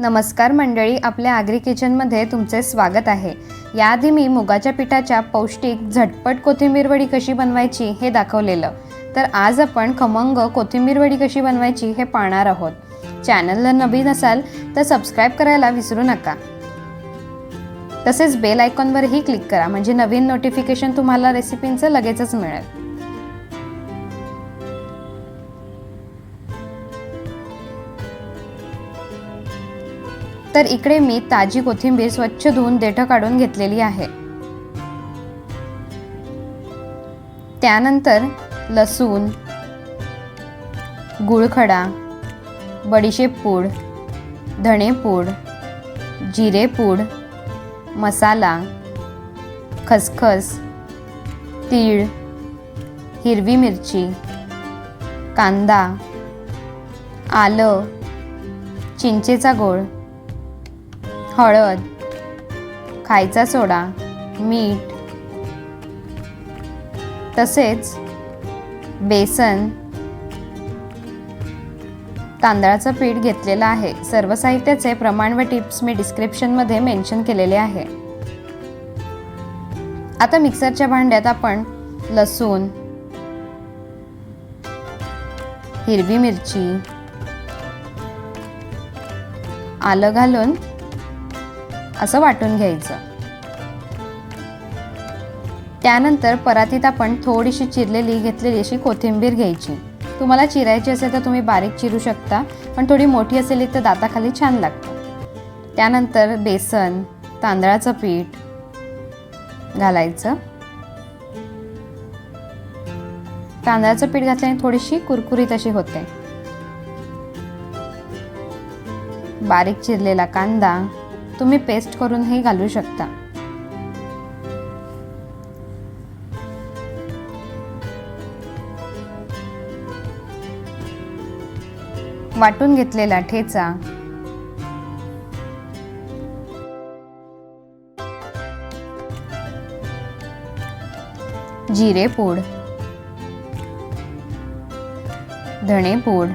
नमस्कार मंडळी आपल्या आगरी किचनमध्ये तुमचे स्वागत आहे. याआधी मी मुगाच्या पिठाच्या पौष्टिक झटपट कोथिंबीर वडी कशी बनवायची हे दाखवलेलं. तर आज आपण खमंग कोथिंबीर वडी कशी बनवायची हे पाहणार आहोत. चॅनलला नवीन असाल तर सबस्क्राईब करायला विसरू नका. तसेच बेल आयकॉनवरही क्लिक करा म्हणजे नवीन नोटिफिकेशन तुम्हाला रेसिपींचं लगेचच मिळेल. तर इकडे मी ताजी कोथिंबीर स्वच्छ धुवून देठं काढून घेतलेली आहे. त्यानंतर लसूण गुळखडा बडीशेप पूड धणेपूड जिरेपूड मसाला खसखस तीळ हिरवी मिरची कांदा आलं चिंचेचा गोळ हळद खायचा सोडा मीठ तसेच बेसन तांदळाचं पीठ घेतलेलं आहे. सर्व साहित्याचे प्रमाण व टिप्स मी डिस्क्रिप्शनमध्ये मेन्शन केलेले आहे. आता मिक्सरच्या भांड्यात आपण लसूण हिरवी मिरची आलं घालून असं वाटून घ्यायचं. त्यानंतर परातीत आपण थोडीशी चिरलेली घेतलेली अशी कोथिंबीर घ्यायची. तुम्हाला चिरायची असेल तर तुम्ही बारीक चिरू शकता पण थोडी मोठी असेल तर दाताखाली छान लागतं. त्यानंतर बेसन तांदळाचं पीठ घालायचं. तांदळाचं पीठ घातल्याने थोडीशी कुरकुरीत अशी होते. बारीक चिरलेला कांदा तुम्ही पेस्ट करूनही घालू शकता. वाटून घेतलेला ठेचा. जिरेपूड धणेपूड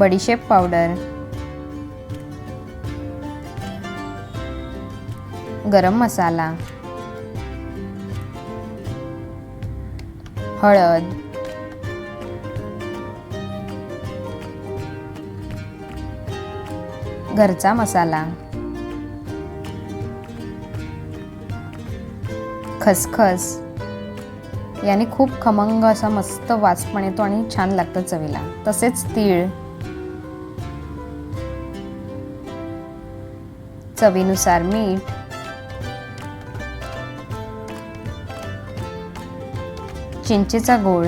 बडीशेप पावडर. गरम मसाला. हळद. घरचा मसाला. खसखस. याने खूप खमंग असा मस्त वास पण येतो आणि छान लागतं चवीला. तसेच तीळ. चवीनुसार मीठ. चिंचेचा गोळ.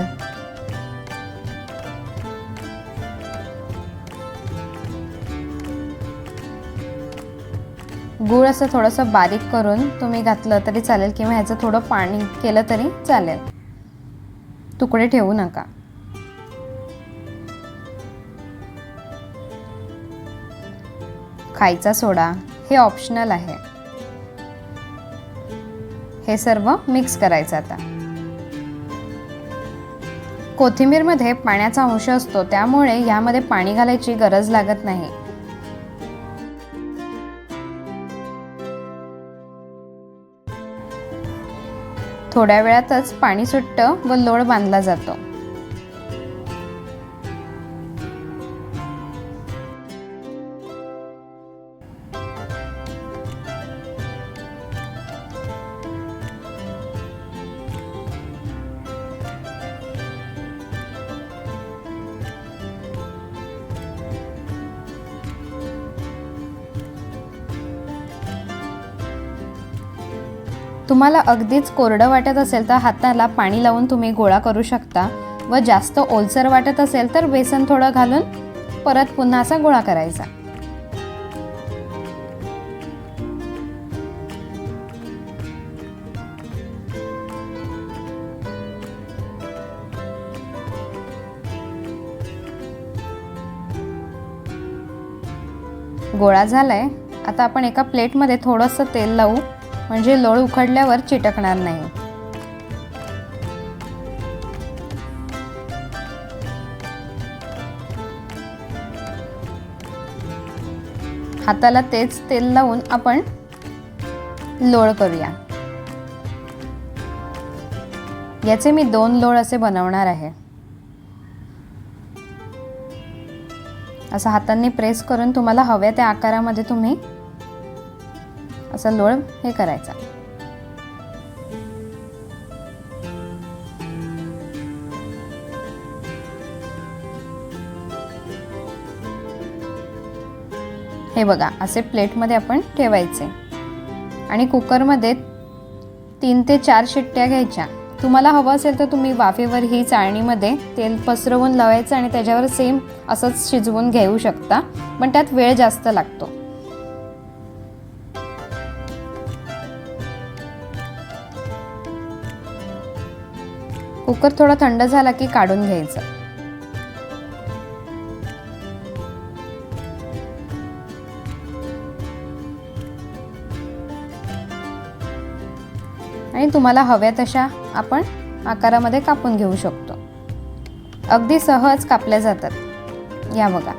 गूळ असं थोडंसं बारीक करून तुम्ही घातलं तरी चालेल किंवा ह्याचं थोडं पाणी केलं तरी चालेल. तुकडे ठेवू नका. खायचा सोडा. हे ऑप्शनल आहे. हे सर्व मिक्स करायचं आता. कोथिंबीरमध्ये पाण्याचा अंश असतो त्यामुळे यामध्ये पाणी घालायची गरज लागत नाही. थोड्या वेळातच पाणी सुटतं व लोळ बांधला जातो. तुम्हाला अगदीच कोरडं वाटत असेल तर हाताला पाणी लावून तुम्ही गोळा करू शकता व जास्त ओलसर वाटत असेल तर बेसन थोडं घालून परत पुन्हा असा गोळा करायचा. गोळा झालाय. आता आपण एका प्लेटमध्ये थोडंसं तेल लावू. म्हणजे लोळ उखडल्यावर चिटकणार नाही. हाताला तेच तेल लावून आपण लोळ करूया. याचे मी दोन लोळ असे बनवणार आहे. असं हातांनी प्रेस करून तुम्हाला हव्या त्या आकारामध्ये तुम्ही असा लोळ हे करायचा. हे बघा असे प्लेटमध्ये आपण ठेवायचे. आणि कुकरमध्ये तीन ते चार शिट्ट्या घ्यायच्या. तुम्हाला हवं असेल तर तुम्ही वाफेवर ही चाळणीमध्ये तेल पसरवून लावायचं आणि त्याच्यावर सेम असंच शिजवून घेऊ शकता. पण त्यात वेळ जास्त लागतो. कुकर थोडा थंड झाला की काढून घ्यायचं. आणि तुम्हाला हव्या तशा आपण आकारामध्ये कापून घेऊ शकतो. अगदी सहज कापल्या जातात. या बघा.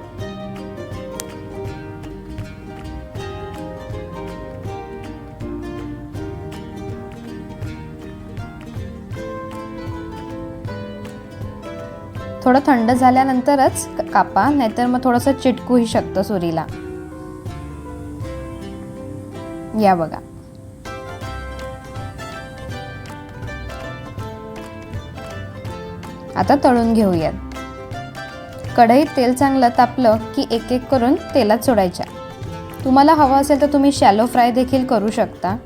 थोडं थंड झाल्यानंतरच कापा नाहीतर मग थोडंसं चिटकूही शकतं सुरीला. या बघा. आता तळून घेऊयात. कढईत तेल चांगलं तापलं की एक एक करून तेलात सोडायच्या. तुम्हाला हवं असेल तर तुम्ही शॅलो फ्राय देखील करू शकता.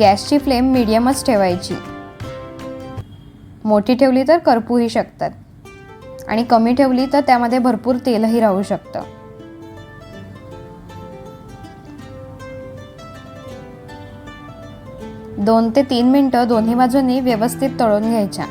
गॅसची फ्लेम मिडियमच ठेवायची. मोठी ठेवली तर करपूही शकतात. आणि कमी ठेवली तर त्यामध्ये भरपूर तेलही राहू शकतं. दोन ते तीन मिनटं दोन्ही बाजूंनी व्यवस्थित तळून घ्यायच्या.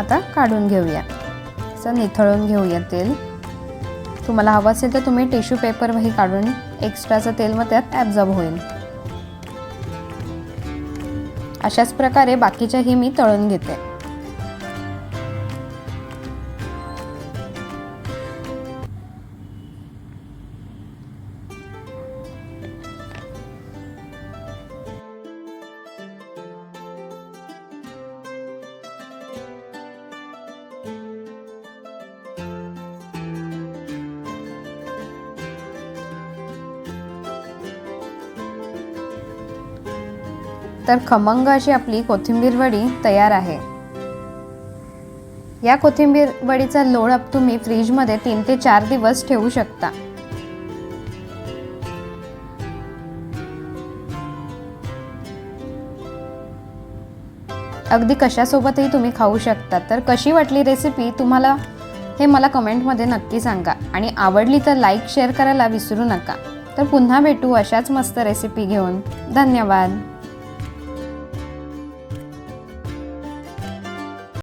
आता काढून घेऊया. असं निथळून घेऊया तेल. तुम्हाला हवं असेल तर तुम्ही टिश्यू पेपरही काढून एक्स्ट्राचं तेल मग त्यात ॲब्झॉर्ब होईल. अशाच प्रकारे बाकीच्याही मी तळून घेते. तर खमंग अशी आपली कोथिंबीर वडी तयार आहे. या कोथिंबीर वडीचा लोळप तुम्ही फ्रीजमध्ये तीन ते चार दिवस ठेवू शकता. अगदी कशासोबतही तुम्ही खाऊ शकता. तर कशी वाटली रेसिपी तुम्हाला हे मला कमेंटमध्ये नक्की सांगा. आणि आवडली तर लाईक शेअर करायला विसरू नका. तर पुन्हा भेटू अशाच मस्त रेसिपी घेऊन. धन्यवाद.